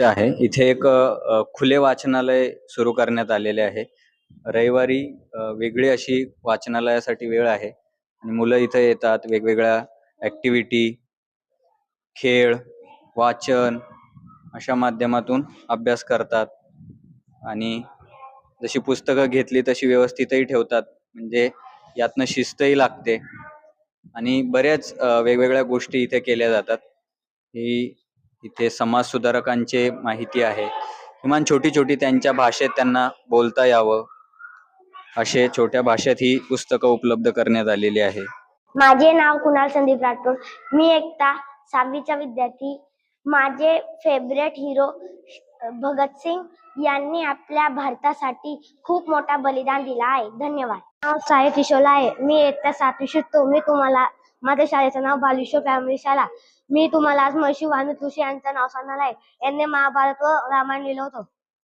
ते आहे. इथे एक खुले वाचनालय सुरू करण्यात आलेले आहे. रविवारी वेगळी अशी वाचनालयासाठी वेळ आहे. आणि मुलं इथे येतात वेगवेगळ्या ऍक्टिव्हिटी खेळ वाचन अशा माध्यमातून अभ्यास करतात. आणि जशी पुस्तकं घेतली तशी व्यवस्थितही ठेवतात. म्हणजे यातनं शिस्तही लागते. आणि बऱ्याच वेगवेगळ्या गोष्टी इथे केल्या जातात. ही इथे समाजसुधारकांचे माहिती आहे. किमान छोटी छोटी त्यांच्या भाषेत त्यांना बोलता यावं. असे छोट्या भाषेत ही पुस्तकं उपलब्ध करण्यात आलेली आहे. माझे नाव कुणाल संदीप राठोड. मी एकता सहावीचा विद्यार्थी. माझे फेवरेट हिरो भगतसिंग यांनी आपल्या भारतासाठी खूप मोठा बलिदान दिला आहे. धन्यवाद. नाव साहेब किशोला आहे. मी एकता सातवी शिकतो. मी तुम्हाला माझ्या शाळेचं नाव बालुश्व प्रायमरी शाळा. मी तुम्हाला आज म्हशी वानू तुळशी यांचं नाव सांगणार आहे. यांनी महाभारत व रामायण लिहिलं होतं.